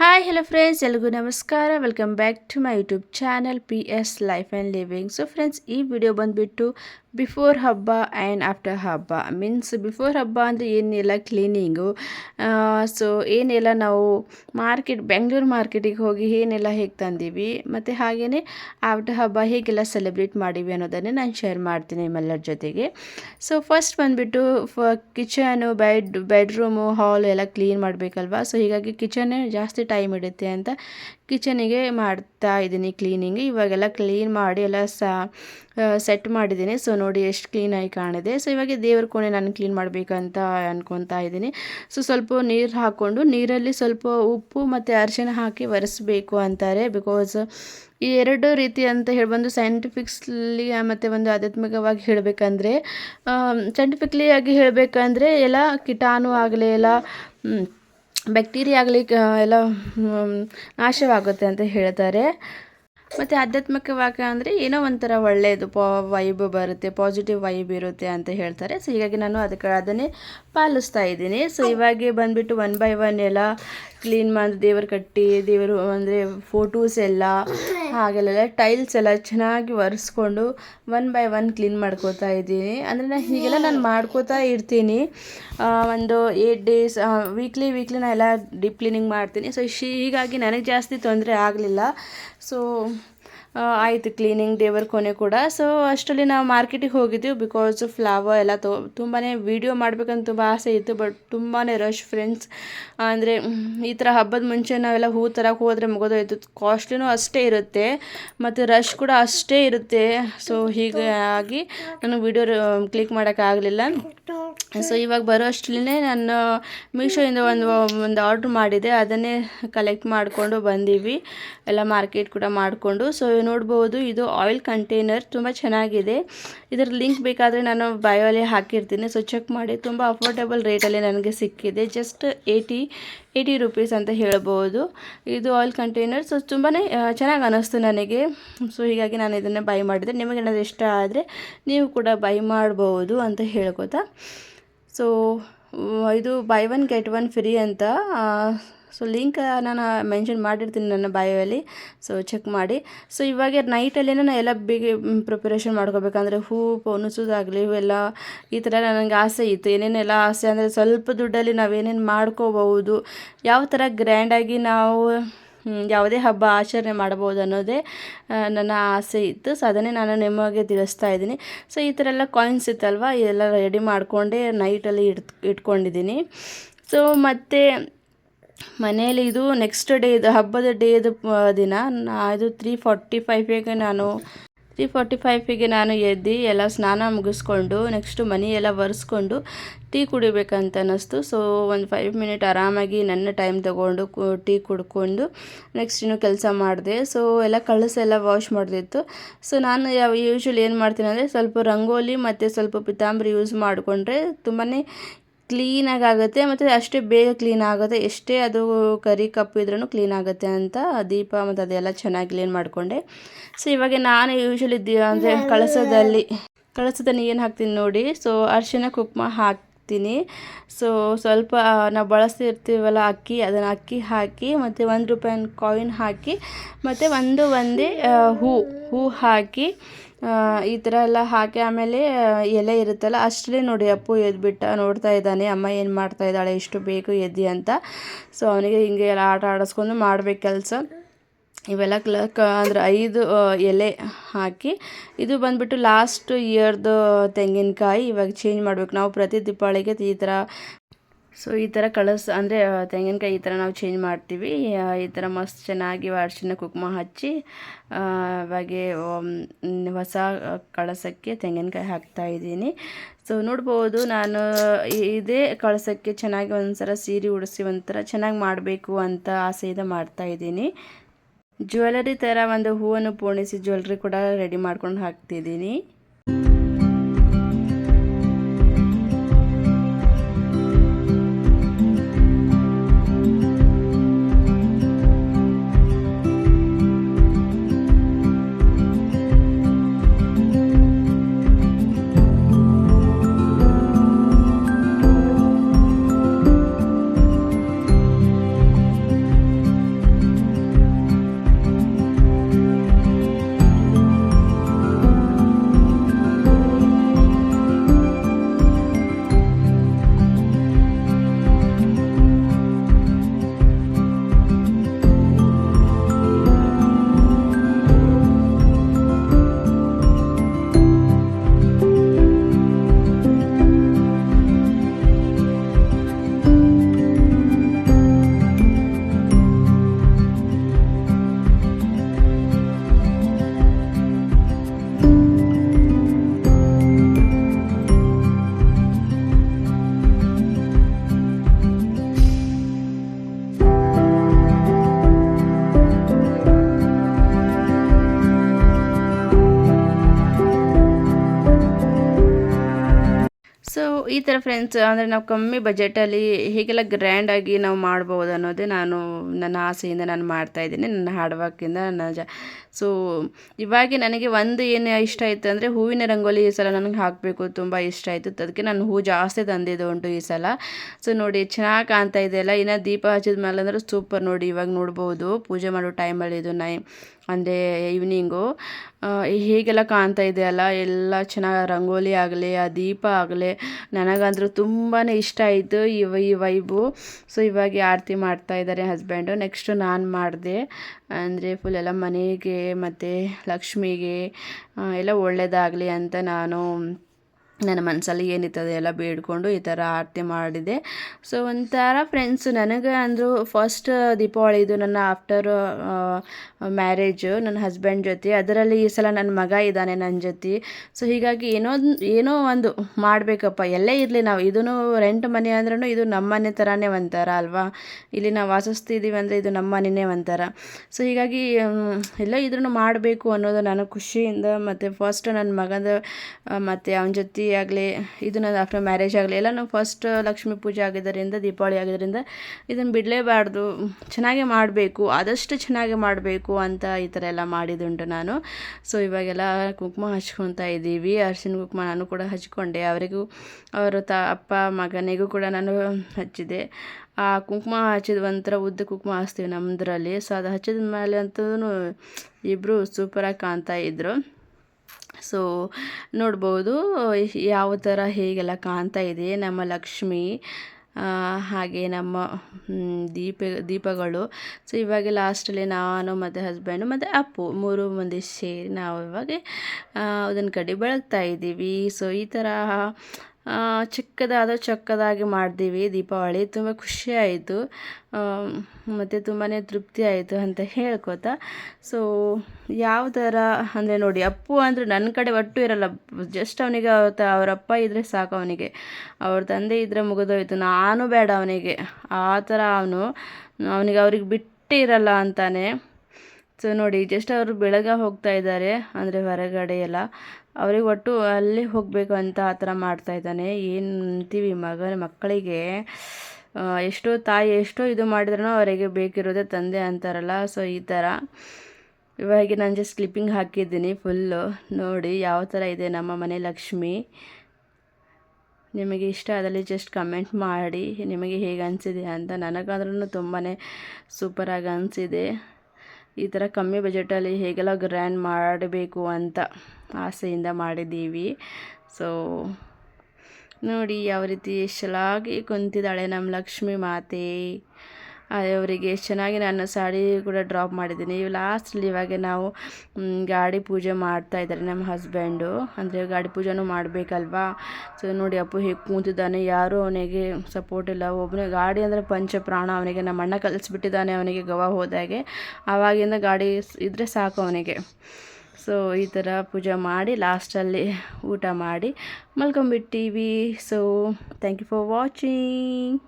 Hi, hi hello friends ಎಲ್ರಿಗೂ ನಮಸ್ಕಾರ. Welcome back to my YouTube channel P S life and living so friends ಈ video ಬಂದುಬಿಟ್ಟು before ಹಬ್ಬ and after ಹಬ್ಬ. Means before ಹಬ್ಬ ಅಂದರೆ ಏನೆಲ್ಲ ಕ್ಲೀನಿಂಗು ಸೊ ಏನೆಲ್ಲ, ನಾವು ಮಾರ್ಕೆಟ್ ಬೆಂಗಳೂರು ಮಾರ್ಕೆಟಿಗೆ ಹೋಗಿ ಏನೆಲ್ಲ ಹೇಗೆ ತಂದೀವಿ, ಮತ್ತು ಹಾಗೆಯೇ ಆಫ್ಟರ್ ಹಬ್ಬ ಹೇಗೆಲ್ಲ ಸೆಲೆಬ್ರೇಟ್ ಮಾಡೀವಿ ಅನ್ನೋದನ್ನೇ ನಾನು ಶೇರ್ ಮಾಡ್ತೀನಿ ನಿಮ್ಮೆಲ್ಲರ ಜೊತೆಗೆ. ಸೊ ಫಸ್ಟ್ ಬಂದುಬಿಟ್ಟು ಫ ಕಿಚನು ಬೆಡ್ ಬೆಡ್ರೂಮು ಹಾಲ್ ಎಲ್ಲ ಕ್ಲೀನ್ ಮಾಡಬೇಕಲ್ವಾ? ಸೊ ಹೀಗಾಗಿ ಕಿಚನೇ ಜಾಸ್ತಿ ಟೈಮ್ ಹಿಡಿಯುತ್ತೆ ಅಂತ ಕಿಚನಿಗೆ ಮಾಡ್ತಾ ಇದ್ದೀನಿ ಕ್ಲೀನಿಂಗ್. ಇವಾಗೆಲ್ಲ ಕ್ಲೀನ್ ಮಾಡಿ ಎಲ್ಲ ಸೆಟ್ ಮಾಡಿದ್ದೀನಿ. ಸೊ ನೋಡಿ ಎಷ್ಟು ಕ್ಲೀನಾಗಿ ಕಾಣಿದೆ. ಸೊ ಇವಾಗ ದೇವ್ರ ಕೋಣೆ ನಾನು ಕ್ಲೀನ್ ಮಾಡಬೇಕಂತ ಅನ್ಕೊತಾ ಇದ್ದೀನಿ. ಸೊ ಸ್ವಲ್ಪ ನೀರು ಹಾಕ್ಕೊಂಡು, ನೀರಲ್ಲಿ ಸ್ವಲ್ಪ ಉಪ್ಪು ಮತ್ತು ಅರಿಶಿನ ಹಾಕಿ ಒರೆಸಬೇಕು ಅಂತಾರೆ. ಬಿಕಾಸ್ ಈ ಎರಡು ರೀತಿ ಅಂತ ಹೇಳಿ ಒಂದು ಸೈಂಟಿಫಿಕ್ಸ್ಲಿ ಮತ್ತು ಒಂದು ಆಧ್ಯಾತ್ಮಿಕವಾಗಿ ಹೇಳಬೇಕಂದ್ರೆ ಸೈಂಟಿಫಿಕ್ಲಿ ಆಗಿ ಹೇಳಬೇಕಂದ್ರೆ ಎಲ್ಲ ಕೀಟಾಣು ಆಗಲಿ ಎಲ್ಲ ಬ್ಯಾಕ್ಟೀರಿಯಾ ಆಗಲಿ ಎಲ್ಲ ನಾಶವಾಗುತ್ತೆ ಅಂತ ಹೇಳ್ತಾರೆ. ಮತ್ತು ಆಧ್ಯಾತ್ಮಿಕವಾಗಿ ಅಂದರೆ ಏನೋ ಒಂಥರ ಒಳ್ಳೆಯದು ಪಾ ವೈಬ್ ಬರುತ್ತೆ ಪಾಸಿಟಿವ್ ವೈಬ್ ಇರುತ್ತೆ ಅಂತ ಹೇಳ್ತಾರೆ. ಸೊ ಹೀಗಾಗಿ ನಾನು ಅದಕ್ಕೆ ಅದನ್ನೇ ಪಾಲಿಸ್ತಾ ಇದ್ದೀನಿ. ಸೊ ಇವಾಗೆ ಬಂದುಬಿಟ್ಟು ಒನ್ ಬೈ ಒನ್ ಎಲ್ಲ ಕ್ಲೀನ್ ಮಾಡಿ ದೇವರು ಕಟ್ಟಿ, ದೇವರು ಅಂದರೆ ಫೋಟೋಸ್ ಎಲ್ಲ, ಹಾಗೆಲ್ಲ ಟೈಲ್ಸ್ ಎಲ್ಲ ಚೆನ್ನಾಗಿ ಒರೆಸ್ಕೊಂಡು ಒನ್ ಬೈ ಒನ್ ಕ್ಲೀನ್ ಮಾಡ್ಕೋತಾ ಇದ್ದೀನಿ. ಅಂದರೆ ನಾನು ಹೀಗೆಲ್ಲ ನಾನು ಮಾಡ್ಕೋತಾ ಇರ್ತೀನಿ. ಒಂದು ಏಟ್ ಡೇಸ್ ವೀಕ್ಲಿ ವೀಕ್ಲಿ ನಾನು ಎಲ್ಲ ಡೀಪ್ ಕ್ಲೀನಿಂಗ್ ಮಾಡ್ತೀನಿ. ಸೊ ಹೀಗಾಗಿ ನನಗೆ ಜಾಸ್ತಿ ತೊಂದರೆ ಆಗಲಿಲ್ಲ. ಸೊ ಆಯಿತು ಕ್ಲೀನಿಂಗ್ ಡೇವರ್ ಕೊನೆ ಕೂಡ. ಸೊ ಅಷ್ಟರಲ್ಲಿ ನಾವು ಮಾರ್ಕೆಟಿಗೆ ಹೋಗಿದ್ದೀವಿ ಬಿಕಾಸ್ ಫ್ಲವರ್ ಎಲ್ಲ ತೊ ತುಂಬಾ ವೀಡಿಯೋ ಮಾಡ್ಬೇಕಂತ ತುಂಬ ಆಸೆ ಇತ್ತು ಬಟ್ ತುಂಬಾ ರಶ್ ಫ್ರೆಂಡ್ಸ್ ಅಂದರೆ ಈ ಥರ ಹಬ್ಬದ ಮುಂಚೆ ನಾವೆಲ್ಲ ಹೂ ತರಕ್ಕೆ ಹೋದರೆ ಮುಗೋದೋಯ್ತು. ಕಾಸ್ಟ್ಲಿನೂ ಅಷ್ಟೇ ಇರುತ್ತೆ, ಮತ್ತು ರಶ್ ಕೂಡ ಅಷ್ಟೇ ಇರುತ್ತೆ. ಸೊ ಹೀಗಾಗಿ ನನಗೆ ವೀಡಿಯೋ ಕ್ಲಿಕ್ ಮಾಡೋಕ್ಕಾಗಲಿಲ್ಲ ಸೊ ಇವಾಗ ಬರೋ ಅಷ್ಟರಲ್ಲೇ ನಾನು ಮೀಶೋಯಿಂದ ಒಂದು ಒಂದು ಆರ್ಡ್ರ್ ಮಾಡಿದೆ. ಅದನ್ನೇ ಕಲೆಕ್ಟ್ ಮಾಡಿಕೊಂಡು ಬಂದೀವಿ. ಎಲ್ಲ ಮಾರ್ಕೆಟ್ ಕೂಡ ಮಾಡಿಕೊಂಡು. ಸೊ ನೋಡ್ಬೋದು. ಇದು ಆಯಿಲ್ ಕಂಟೈನರ್ ತುಂಬ ಚೆನ್ನಾಗಿದೆ. ಇದರ ಲಿಂಕ್ ಬೇಕಾದರೆ ನಾನು ಬಯೋಲಿ ಹಾಕಿರ್ತೀನಿ. ಸೊ ಚೆಕ್ ಮಾಡಿ. ತುಂಬ ಅಫೋರ್ಡೆಬಲ್ ರೇಟಲ್ಲಿ ನನಗೆ ಸಿಕ್ಕಿದೆ. ಜಸ್ಟ್ ಏಯ್ಟಿ ಏಯ್ಟಿ ರುಪೀಸ್ ಅಂತ ಹೇಳ್ಬೋದು. ಇದು ಆಯಿಲ್ ಕಂಟೈನರ್ ಸೊ ತುಂಬಾ ಚೆನ್ನಾಗಿ ಅನ್ನಿಸ್ತು ನನಗೆ. ಸೊ ಹೀಗಾಗಿ ನಾನು ಇದನ್ನು ಬೈ ಮಾಡಿದೆ. ನಿಮಗೆ ಏನಾದರೂ ಇಷ್ಟ ಆದರೆ ನೀವು ಕೂಡ ಬೈ ಮಾಡ್ಬೋದು ಅಂತ ಹೇಳ್ಕೊತಾ. ಸೊ ಇದು buy one get one free ಅಂತ. ಸೊ ಲಿಂಕ್ ನಾನು ಮೆನ್ಷನ್ ಮಾಡಿರ್ತೀನಿ ನನ್ನ ಬಾಯಲ್ಲಿ ಸೊ ಚೆಕ್ ಮಾಡಿ. ಸೊ ಇವಾಗ ನೈಟಲ್ಲಿ ನಾನು ಎಲ್ಲ ಬಿಗಿ ಪ್ರಿಪರೇಷನ್ ಮಾಡ್ಕೋಬೇಕಂದ್ರೆ ಹೂ ಪೊನಸೋದಾಗಲಿ ಇವೆಲ್ಲ ಈ ಥರ ನನಗೆ ಆಸೆ ಇತ್ತು. ಏನೇನೆಲ್ಲ ಆಸೆ ಅಂದರೆ ಸ್ವಲ್ಪ ದುಡ್ಡಲ್ಲಿ ನಾವೇನೇನು ಮಾಡ್ಕೋಬಹುದು, ಯಾವ ಥರ ಗ್ರ್ಯಾಂಡಾಗಿ ನಾವು ಯಾವುದೇ ಹಬ್ಬ ಆಚರಣೆ ಮಾಡ್ಬೋದು ಅನ್ನೋದೇ ನನ್ನ ಆಸೆ ಇತ್ತು. ಸೊ ಅದನ್ನೇ ನಾನು ನಿಮಗೆ ತಿಳಿಸ್ತಾ ಇದ್ದೀನಿ. ಸೊ ಈ ಥರ ಎಲ್ಲ ಕಾಯಿನ್ಸ್ ಇತ್ತಲ್ವ? ಇದೆಲ್ಲ ರೆಡಿ ಮಾಡಿಕೊಂಡೆ ನೈಟಲ್ಲಿ ಇಟ್ ಇಟ್ಕೊಂಡಿದ್ದೀನಿ. ಸೊ ಮತ್ತು ಮನೇಲಿ ಇದು ನೆಕ್ಸ್ಟ್ ಡೇ ಇದು ಹಬ್ಬದ ಡೇದು ದಿನ ಇದು ತ್ರೀ ಫಾರ್ಟಿ ಫೈವ್ಗೆ ನಾನು ತ್ರೀ ಫಾರ್ಟಿ ಫೈವಿಗೆ ನಾನು ಎದ್ದು ಎಲ್ಲ ಸ್ನಾನ ಮುಗಿಸ್ಕೊಂಡು ನೆಕ್ಸ್ಟು ಮನೆ ಎಲ್ಲ ಒರೆಸ್ಕೊಂಡು ಟೀ ಕುಡಿಬೇಕಂತ ಅನ್ನಿಸ್ತು. ಸೊ ಒಂದು ಫೈವ್ ಮಿನಿಟ್ ಆರಾಮಾಗಿ ನನ್ನ ಟೈಮ್ ತೊಗೊಂಡು ಟೀ ಕುಡ್ಕೊಂಡು ನೆಕ್ಸ್ಟ್ ಇನ್ನು ಕೆಲಸ ಮಾಡಿದೆ. ಸೊ ಎಲ್ಲ ಕಳಸೆಲ್ಲ ವಾಶ್ ಮಾಡಿದಿತ್ತು. ಸೊ ನಾನು ಯಾವ ಯೂಶ್ವಲಿ ಏನು ಮಾಡ್ತೀನಿ ಅಂದರೆ ಸ್ವಲ್ಪ ರಂಗೋಲಿ ಮತ್ತು ಸ್ವಲ್ಪ ಪಿತಾಂಬರಿ ಯೂಸ್ ಮಾಡಿಕೊಂಡ್ರೆ ತುಂಬಾ ಕ್ಲೀನಾಗಿ ಆಗುತ್ತೆ ಮತ್ತು ಅಷ್ಟೇ ಬೇಗ ಕ್ಲೀನ್ ಆಗುತ್ತೆ ಎಷ್ಟೇ ಅದು ಕರಿ ಕಪ್ಪು ಇದ್ರೂ ಕ್ಲೀನ್ ಆಗುತ್ತೆ ಅಂತ ದೀಪ ಮತ್ತು ಅದೆಲ್ಲ ಚೆನ್ನಾಗಿ ಕ್ಲೀನ್ ಮಾಡಿಕೊಂಡೆ. ಸೊ ಇವಾಗ ನಾನು ಯೂಶ್ವಲಿ ದಿ ಅಂದರೆ ಕಳಸದಲ್ಲಿ ಕಳಸದಲ್ಲಿ ಏನು ಹಾಕ್ತೀನಿ ನೋಡಿ. ಸೊ ಅರಿಶಿನ ಕುಕ್ಮ ಹಾಕ್ತೀನಿ ಸೊ ಸ್ವಲ್ಪ ನಾವು ಬಳಸ್ತಿರ್ತೀವಲ್ಲ ಅಕ್ಕಿ, ಅದನ್ನು ಅಕ್ಕಿ ಹಾಕಿ, ಮತ್ತು ಒಂದು ರೂಪಾಯಿನ ಕಾಯಿನ್ ಹಾಕಿ, ಮತ್ತು ಒಂದು ಒಂದೇ ಹೂ ಹೂ ಹಾಕಿ ಈ ಥರ ಎಲ್ಲ ಹಾಕಿ ಆಮೇಲೆ ಎಲೆ ಇರುತ್ತಲ್ಲ ಅಷ್ಟೇ ನೋಡಿ ಅಪ್ಪು ಎದ್ಬಿಟ್ಟ, ನೋಡ್ತಾ ಇದ್ದಾನೆ. ಅಮ್ಮ ಏನು ಮಾಡ್ತಾ ಇದ್ದಾಳೆ ಎಷ್ಟು ಬೇಕು ಎದ್ದಿ ಅಂತ. ಸೊ ಅವನಿಗೆ ಹಿಂಗೆ ಎಲ್ಲ ಆಟ ಆಡಿಸ್ಕೊಂಡು ಮಾಡ್ಬೇಕು ಕೆಲಸ. ಇವೆಲ್ಲ ಕ್ಲಕ್ ಅಂದರೆ ಐದು ಎಲೆ ಹಾಕಿ, ಇದು ಬಂದುಬಿಟ್ಟು ಲಾಸ್ಟ್ ಇಯರ್ದು ತೆಂಗಿನಕಾಯಿ, ಇವಾಗ ಚೇಂಜ್ ಮಾಡಬೇಕು. ನಾವು ಪ್ರತಿ ದೀಪಾವಳಿಗೆ ಈ ಥರ ಸೊ ಈ ಥರ ಕಳಸ ಅಂದರೆ ತೆಂಗಿನಕಾಯಿ ಈ ಥರ ನಾವು ಚೇಂಜ್ ಮಾಡ್ತೀವಿ. ಈ ಥರ ಮಸ್ತ್ ಚೆನ್ನಾಗಿ ಅರಿಶಿನ, ಕುಕ್ಮ ಹಚ್ಚಿ ಇವಾಗೆ ಹೊಸ ಕಳಸಕ್ಕೆ ತೆಂಗಿನಕಾಯಿ ಹಾಕ್ತಾ ಇದ್ದೀನಿ. ಸೊ ನೋಡ್ಬೋದು, ನಾನು ಇದೇ ಕಳಸಕ್ಕೆ ಚೆನ್ನಾಗಿ ಒಂಥರ ಸೀರೆ ಉಡಿಸಿ, ಒಂಥರ ಚೆನ್ನಾಗಿ ಮಾಡಬೇಕು ಅಂತ ಆಸೆಯಿಂದ ಮಾಡ್ತಾ ಇದ್ದೀನಿ. ಜ್ಯುವೆಲರಿ ಥರ ಒಂದು ಹೂವನ್ನು ಪೋಣಿಸಿ ಜ್ಯುವೆಲ್ರಿ ಕೂಡ ರೆಡಿ ಮಾಡ್ಕೊಂಡು ಹಾಕ್ತಿದ್ದೀನಿ. ಈ ಥರ ಫ್ರೆಂಡ್ಸ್ ಅಂದರೆ ನಾವು ಕಮ್ಮಿ ಬಜೆಟಲ್ಲಿ ಹೀಗೆಲ್ಲ ಗ್ರ್ಯಾಂಡಾಗಿ ನಾವು ಮಾಡ್ಬೋದು ಅನ್ನೋದೇ ನಾನು ನನ್ನ ಆಸೆಯಿಂದ ನಾನು ಮಾಡ್ತಾಯಿದ್ದೀನಿ ನನ್ನ ಹಾರ್ಡ್ ವರ್ಕಿಂದ ನನ್ನ ಜ ಸೊ ಇವಾಗ ನನಗೆ ಒಂದು ಏನು ಇಷ್ಟ ಆಯಿತು ಅಂದರೆ ಹೂವಿನ ರಂಗೋಲಿ ಈ ಸಲ ನನಗೆ ಹಾಕಬೇಕು ತುಂಬ ಇಷ್ಟ ಆಯಿತು, ಅದಕ್ಕೆ ನಾನು ಹೂ ಜಾಸ್ತಿ ತಂದಿದ್ದು ಉಂಟು ಈ ಸಲ. ಸೊ ನೋಡಿ ಚೆನ್ನಾಗಿ ಕಾಣ್ತಾ ಇದೆಯಲ್ಲ ಇನ್ನು ದೀಪ ಹಚ್ಚಿದ ಮೇಲೆ ಅಂದರೆ ಸೂಪರ್ ನೋಡಿ ಇವಾಗ ನೋಡ್ಬೋದು, ಪೂಜೆ ಮಾಡೋ ಟೈಮಲ್ಲಿ ಇದು ನೈ, ಅಂದರೆ ಈವ್ನಿಂಗು ಹೀಗೆಲ್ಲ ಕಾಣ್ತಾ ಇದೆಯಲ್ಲ ಎಲ್ಲ ಚೆನ್ನಾಗಿ ರಂಗೋಲಿ ಆಗಲಿ, ಆ ದೀಪ ಆಗಲಿ ನನಗಂತೂ ತುಂಬಾ ಇಷ್ಟ ಆಯಿತು ಈ ಈ ವೈಬು. ಸೊ ಇವಾಗ ಆರತಿ ಮಾಡ್ತಾ ಇದ್ದಾರೆ ಹಸ್ಬೆಂಡು. ನೆಕ್ಸ್ಟು ನಾನು ಮಾಡಿದೆ. ಅಂದರೆ ಫುಲ್ ಎಲ್ಲ ಮನೆಗೆ ಮತ್ತು ಲಕ್ಷ್ಮಿಗೆ ಎಲ್ಲ ಒಳ್ಳೆಯದಾಗಲಿ ಅಂತ ನಾನು ನನ್ನ ಮನಸ್ಸಲ್ಲಿ ಏನಿತ್ತು ಅದೆಲ್ಲ ಬೇಡ್ಕೊಂಡು ಈ ಥರ ಆರತಿ ಮಾಡಿದೆ. ಸೊ ಒಂಥರ ಫ್ರೆಂಡ್ಸ್ ನನಗೆ ಅಂದರು ಫಸ್ಟ್ ದೀಪಾವಳಿ ಇದು ನನ್ನ ಆಫ್ಟರ್ ಮ್ಯಾರೇಜು ನನ್ನ ಹಸ್ಬೆಂಡ್ ಜೊತೆ. ಅದರಲ್ಲಿ ಈ ಸಲ ನನ್ನ ಮಗ ಇದ್ದಾನೆ ನನ್ನ ಜೊತೆ. ಸೊ ಹೀಗಾಗಿ ಏನೋ ಏನೋ ಒಂದು ಮಾಡಬೇಕಪ್ಪ. ಎಲ್ಲೇ ಇರಲಿ ನಾವು. ಇದೂ ರೆಂಟ್ ಮನೆ ಅಂದ್ರೂ ಇದು ನಮ್ಮ ಮನೆ ಥರನೇ ಒಂಥರ ಅಲ್ವಾ? ಇಲ್ಲಿ ನಾವು ವಾಸಿಸ್ತಿದ್ದೀವಿ ಅಂದರೆ ಇದು ನಮ್ಮ ಮನೆಯೇ ಒಂಥರ. ಸೊ ಹೀಗಾಗಿ ಎಲ್ಲ ಇದ್ರೂ ಮಾಡಬೇಕು ಅನ್ನೋದು ನನಗೆ ಖುಷಿಯಿಂದ ಮತ್ತು ಫಸ್ಟ್ ನನ್ನ ಮಗದ ಮತ್ತು ಅವನ ಜೊತೆ ಆಗಲಿ ಇದು ನನ್ನ ಆಫ್ಟರ್ ಮ್ಯಾರೇಜ್ ಆಗಲಿ ಎಲ್ಲ ನಾವು ಫಸ್ಟ್ ಲಕ್ಷ್ಮಿ ಪೂಜೆ ಆಗಿದ್ದರಿಂದ, ದೀಪಾವಳಿ ಆಗಿದ್ದರಿಂದ ಇದನ್ನು ಬಿಡಲೇಬಾರ್ದು. ಚೆನ್ನಾಗೇ ಮಾಡಬೇಕು, ಆದಷ್ಟು ಚೆನ್ನಾಗಿ ಮಾಡಬೇಕು ಅಂತ ಈ ಥರ ಎಲ್ಲ ಮಾಡಿದುಂಟು ನಾನು. ಸೊ ಇವಾಗೆಲ್ಲ ಕುಂಕುಮ ಹಚ್ಕೊತಾ ಇದ್ದೀವಿ. ಅರ್ಶಿನ ಕುಂಕುಮ ನಾನು ಕೂಡ ಹಚ್ಕೊಂಡೆ. ಅವರಿಗೂ, ಅವರ ತ, ಅಪ್ಪ, ಮಗನಿಗೂ ಕೂಡ ನಾನು ಹಚ್ಚಿದೆ. ಆ ಕುಂಕುಮ ಹಚ್ಚಿದ ಒಂಥರ ಉದ್ದ ಕುಂಕುಮ ಹಚ್ತೀವಿ ನಮ್ಮದ್ರಲ್ಲಿ ಸೊ ಅದು ಹಚ್ಚಿದ ಮೇಲೆ ಅಂತೂ ಇಬ್ಬರು ಸೂಪರಾಗಿ ಕಾಣ್ತಾ ಇದ್ದರು ಸೊ ನೋಡ್ಬೋದು, ಯಾವ ಥರ ಹೇಗೆಲ್ಲ ಕಾಣ್ತಾ ಇದೆ ನಮ್ಮ ಲಕ್ಷ್ಮಿ ಹಾಗೆ ನಮ್ಮ ದೀಪ, ದೀಪಗಳು. ಸೊ ಇವಾಗ ಲಾಸ್ಟಲ್ಲಿ ನಾನು ಮತ್ತು ಹಸ್ಬೆಂಡು ಮತ್ತು ಅಪ್ಪು ಮೂರು ಮಂದಿ ಸೇರಿ ನಾವು ಇವಾಗ ಅದನ್ನು ಕಡೆ ಬೆಳಗ್ತಾ ಇದ್ದೀವಿ. ಸೊ ಈ ಥರ ಚಿಕ್ಕದಾದ ಚೊಕ್ಕದಾಗಿ ಮಾಡಿದ್ದೀವಿ ದೀಪಾವಳಿ. ತುಂಬ ಖುಷಿ ಆಯಿತು. ಮತ್ತು ತುಂಬಾ ತೃಪ್ತಿ ಆಯಿತು ಅಂತ ಹೇಳ್ಕೊತಾ. ಸೊ ಯಾವ ಥರ ಅಂದರೆ ನೋಡಿ, ಅಪ್ಪು ಅಂದರೆ ನನ್ನ ಕಡೆ ಒಟ್ಟು ಇರಲ್ಲ. ಜಸ್ಟ್ ಅವನಿಗೆ ಅವ್ರ ಅವರಪ್ಪ ಇದ್ದರೆ ಸಾಕು ಅವನಿಗೆ. ಅವ್ರ ತಂದೆ ಇದ್ದರೆ ಮುಗಿದೋಯ್ತು. ನಾನು ಬೇಡ ಅವನಿಗೆ. ಆ ಥರ ಅವನು. ಅವನಿಗೆ ಅವ್ರಿಗೆ ಬಿಟ್ಟಿರಲ್ಲ ಅಂತಾನೆ. ಸೊ ನೋಡಿ ಜಸ್ಟ್ ಅವರು ಬೆಳಗ್ಗೆ ಹೋಗ್ತಾ ಇದ್ದಾರೆ, ಅಂದರೆ ಹೊರಗಡೆ ಎಲ್ಲ. ಅವ್ರಿಗೆ ಒಟ್ಟು ಅಲ್ಲಿ ಹೋಗಬೇಕು ಅಂತ ಆ ಥರ ಮಾಡ್ತಾಯಿದ್ದಾನೆ ಏನು ಅಂತೀವಿ ಮಗನ, ಮಕ್ಕಳಿಗೆ ಎಷ್ಟೋ ತಾಯಿ ಎಷ್ಟೋ ಇದು ಮಾಡಿದ್ರೂ ಅವರಿಗೆ ಬೇಕಿರೋದೇ ತಂದೆ ಅಂತಾರಲ್ಲ. ಸೊ ಈ ಥರ. ಇವಾಗ ನಾನು ಜಸ್ಟ್ ಸ್ಲಿಪ್ಪಿಂಗ್ ಹಾಕಿದ್ದೀನಿ ಫುಲ್ಲು ನೋಡಿ, ಯಾವ ಥರ ಇದೆ ನಮ್ಮ ಮನೆ ಲಕ್ಷ್ಮಿ. ನಿಮಗೆ ಇಷ್ಟ ಆದಲ್ಲಿ ಜಸ್ಟ್ ಕಮೆಂಟ್ ಮಾಡಿ, ನಿಮಗೆ ಹೇಗೆ ಅನಿಸಿದೆ ಅಂತ ನನಗಾದ್ರೂ ತುಂಬಾ ಸೂಪರಾಗಿ ಅನಿಸಿದೆ. ಈ ಥರ ಕಮ್ಮಿ ಬಜೆಟಲ್ಲಿ ಹೇಗೆಲ್ಲ ಗ್ರ್ಯಾಂಡ್ ಮಾಡಬೇಕು ಅಂತ ಆಸೆಯಿಂದ ಮಾಡಿದ್ದೀವಿ. ಸೊ ನೋಡಿ ಯಾವ ರೀತಿ ಶಲಾಗಿ ಕುಂತಿದ್ದಾಳೆ ನಮ್ಮ ಲಕ್ಷ್ಮಿ ಮಾತೆ. ಅವರಿಗೆ ಎಷ್ಟು ಚೆನ್ನಾಗಿ ನಾನು ಸಾಡಿ ಕೂಡ ಡ್ರಾಪ್ ಮಾಡಿದ್ದೀನಿ. ಲಾಸ್ಟಲ್ಲಿ ಇವಾಗ ನಾವು ಗಾಡಿ ಪೂಜೆ ಮಾಡ್ತಾ ಇದ್ದಾರೆ ನಮ್ಮ ಹಸ್ಬೆಂಡು ಅಂದರೆ ಗಾಡಿ ಪೂಜೆನೂ ಮಾಡಬೇಕಲ್ವಾ? ಸೊ ನೋಡಿ ಅಪ್ಪು ಹೇಗೆ ಕೂತಿದ್ದಾನೆ. ಯಾರೂ ಅವನಿಗೆ ಸಪೋರ್ಟ್ ಇಲ್ಲ. ಒಬ್ಬನೇ ಗಾಡಿ ಅಂದರೆ ಪಂಚ ಪ್ರಾಣ ಅವನಿಗೆ. ನಮ್ಮ ಅಣ್ಣ ಕಲಿಸ್ಬಿಟ್ಟಿದ್ದಾನೆ ಅವನಿಗೆ ಗವಾ ಹೋದಾಗೆ. ಆವಾಗಿಂದ ಗಾಡಿ ಇದ್ದರೆ ಸಾಕು ಅವನಿಗೆ. ಸೊ ಈ ಥರ ಪೂಜೆ ಮಾಡಿ ಲಾಸ್ಟಲ್ಲಿ ಊಟ ಮಾಡಿ ಮಲ್ಕೊಂಬಿಟ್ಟಿವಿ so thank you for watching